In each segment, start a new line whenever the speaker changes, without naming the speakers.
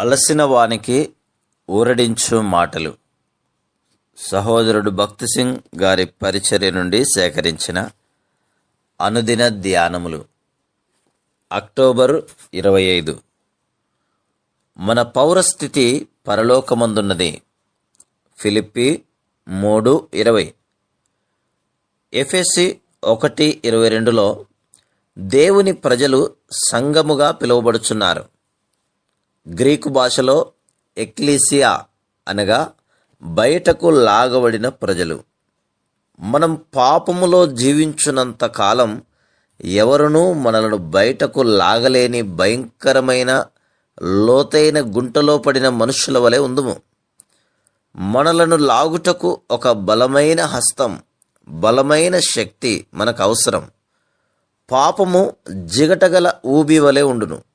అలసిన వానికి ఊరడించు మాటలు. సహోదరుడు భక్తి సింగ్ గారి పరిచర్య నుండి సేకరించిన అనుదిన ధ్యానములు. అక్టోబర్ ఇరవై ఐదు. మన పౌరస్థితి పరలోకమందున్నది. ఫిలిప్పి మూడు ఇరవై. ఎఫ్ఎస్సి ఒకటి ఇరవై రెండులో దేవుని ప్రజలు సంఘముగా పిలువబడుచున్నారు. గ్రీకు భాషలో ఎక్లీసియా అనగా బయటకు లాగబడిన ప్రజలు. మనం పాపములో జీవించినంత కాలం ఎవరునూ మనలను బయటకు లాగలేని భయంకరమైన లోతైన గుంటలో పడిన మనుషుల వలె ఉందుము. మనలను లాగుటకు ఒక బలమైన హస్తం బలమైన శక్తి మనకు అవసరం. పాపము జిగటగల ఊబి వలె ఉండును.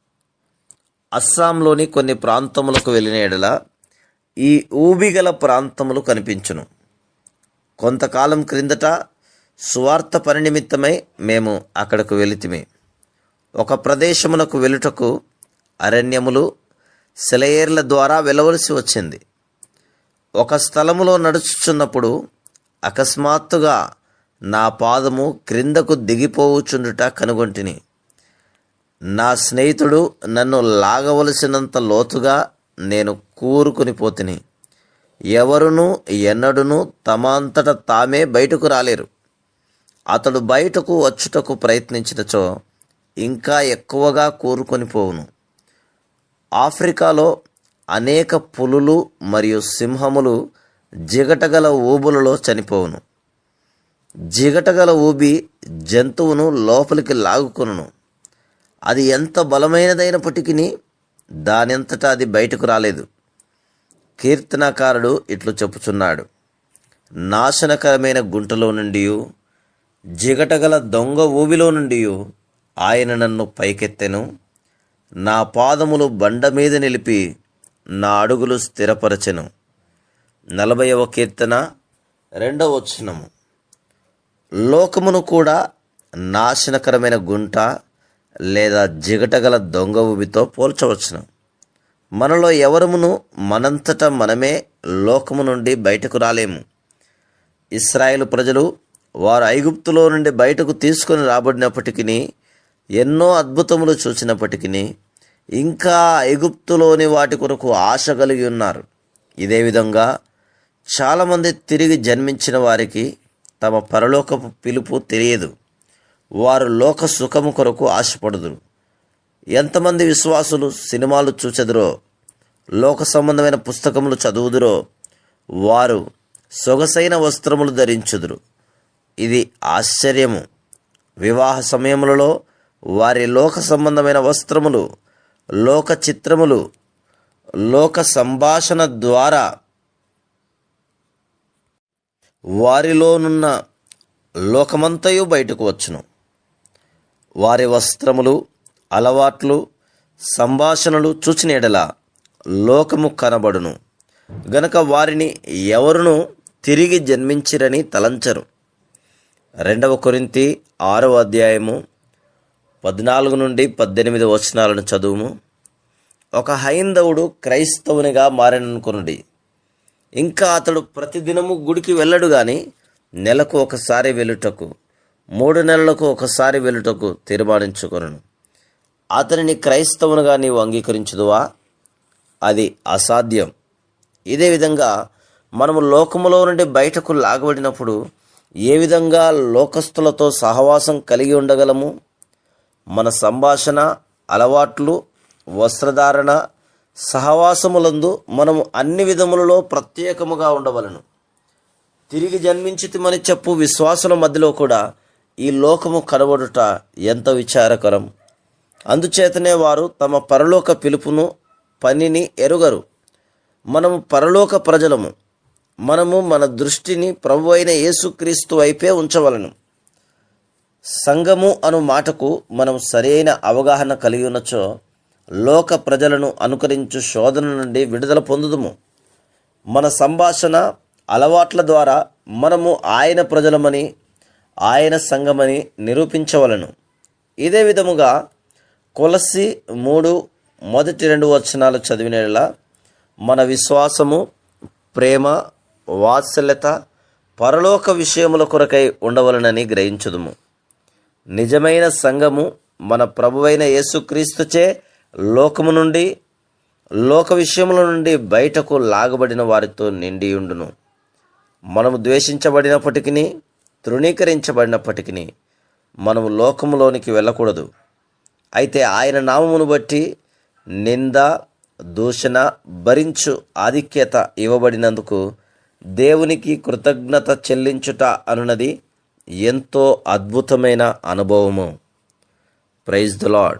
అస్సాంలోని కొన్ని ప్రాంతములకు వెళ్ళిన ఎడల ఈ ఊబిగల ప్రాంతములు కనిపించును. కొంతకాలం క్రిందట సువార్త పని నిమిత్తమై మేము అక్కడకు వెళితిమి. ఒక ప్రదేశమునకు వెలుటకు అరణ్యములు సెలయేర్ల ద్వారా వెళ్ళవలసి వచ్చింది. ఒక స్థలములో నడుచుచున్నప్పుడు అకస్మాత్తుగా నా పాదము క్రిందకు దిగిపోవుచుండుట కనుగొంటిని. నా స్నేహితుడు నన్ను లాగవలసినంత లోతుగా నేను కూరుకుని పోతిని. ఎవరునూ ఎన్నడునూ తమంతట తామే బయటకు రాలేరు. అతడు బయటకు వచ్చుటకు ప్రయత్నించినచో ఇంకా ఎక్కువగా కూరుకొని పోవును. ఆఫ్రికాలో అనేక పులులు మరియు సింహములు జిగటగల ఊబులలో చనిపోవును. జిగటగల ఊబి జంతువును లోపలికి లాగుకొనును. అది ఎంత బలమైనదైనప్పటికీ దానంతటా అది బయటకు రాలేదు. కీర్తనకారుడు ఇట్లు చెప్పుచున్నాడు. నాశనకరమైన గుంటలో నుండి జిగటగల దొంగ ఊబిలో నుండి ఆయన నన్ను పైకెత్తెను. నా పాదములు బండ మీద నిలిపి నా అడుగులు స్థిరపరచెను. నలభైవ కీర్తన రెండవ వచనము. లోకమును కూడా నాశనకరమైన గుంట లేదా జిగటగల దొంగ ఊబితో పోల్చవచ్చును. మనలో ఎవరమును మనంతట మనమే లోకము నుండి బయటకు రాలేము. ఇస్రాయేల్ ప్రజలు వారు ఐగుప్తులో నుండి బయటకు తీసుకొని రాబడినప్పటికీ ఎన్నో అద్భుతములు చూసినప్పటికీ ఇంకా ఐగుప్తులోని వాటి కొరకు ఆశ కలిగి ఉన్నారు. ఇదే విధంగా చాలామంది తిరిగి జన్మించిన వారికి తమ పరలోకపు పిలుపు తెలియదు. వారు లోక సుఖము కొరకు ఆశపడుదురు. ఎంతమంది విశ్వాసులు సినిమాలు చూచెదరో లోక సంబంధమైన పుస్తకములు చదువుదురో వారు సొగసైన వస్త్రములు ధరించుదురు. ఇది ఆశ్చర్యము. వివాహ సమయములలో వారి లోక సంబంధమైన వస్త్రములు లోక చిత్రములు లోక సంభాషణ ద్వారా వారిలోనున్న లోకమంతయు బయటకు వచ్చును. వారి వస్త్రములు అలవాట్లు సంభాషణలు చూచిన ఎడల లోకము కనబడును. గనక వారిని ఎవరును తిరిగి జన్మించిరని తలంచరు. రెండవ కొరింతి ఆరవ అధ్యాయము పద్నాలుగు నుండి పద్దెనిమిది వచనాలను చదువుము. ఒక హైందవుడు క్రైస్తవునిగా మారననుకునుడి. ఇంకా అతడు ప్రతిదినము గుడికి వెళ్ళడు కానీ నెలకు ఒకసారి వెళ్ళుటకు. మూడు నెలలకు ఒకసారి వెళ్ళుటకు తీర్మానించుకొను అతనిని క్రైస్తవునిగా నీవు అంగీకరించుదువా? అది అసాధ్యం. ఇదే విధంగా మనము లోకములో నుండి బయటకు లాగబడినప్పుడు ఏ విధంగా లోకస్తులతో సహవాసం కలిగి ఉండగలము? మన సంభాషణ అలవాట్లు వస్త్రధారణ సహవాసములందు మనము అన్ని విధములలో ప్రత్యేకముగా ఉండవలను. తిరిగి జన్మించితిమని చెప్పు విశ్వాసుల మధ్యలో కూడా ఈ లోకము కనబడుట ఎంత విచారకరం. అందుచేతనే వారు తమ పరలోక పిలుపును పనిని ఎరుగరు. మనము పరలోక ప్రజలము. మనము మన దృష్టిని ప్రభు అయిన యేసుక్రీస్తు వైపే ఉంచవలను. సంఘము అను మాటకు మనం సరైన అవగాహన కలిగి ఉన్నచో లోక ప్రజలను అనుకరించు శోధన నుండి విడుదల పొందుదుము. మన సంభాషణ అలవాట్ల ద్వారా మనము ఆయన ప్రజలమని ఆయన సంఘమని నిరూపించవలను. ఇదే విధముగా కొలసి మూడు మొదటి రెండు వచనాలు చదివినలా మన విశ్వాసము ప్రేమ వాత్సల్యత పరలోక విషయముల కొరకై ఉండవలనని గ్రహించుదుము. నిజమైన సంఘము మన ప్రభువైన యేసుక్రీస్తుచే లోకము నుండి లోక విషయముల నుండి బయటకు లాగబడిన వారితో నిండి ఉండును. మనము ద్వేషించబడినప్పటికీ తృణీకరించబడినప్పటికీ మనము లోకములోనికి వెళ్ళకూడదు. అయితే ఆయన నామమును బట్టి నింద దూషణ భరించు ఆధిక్యత ఇవ్వబడినందుకు దేవునికి కృతజ్ఞత చెల్లించుట అనున్నది ఎంతో అద్భుతమైన అనుభవము. Praise the lord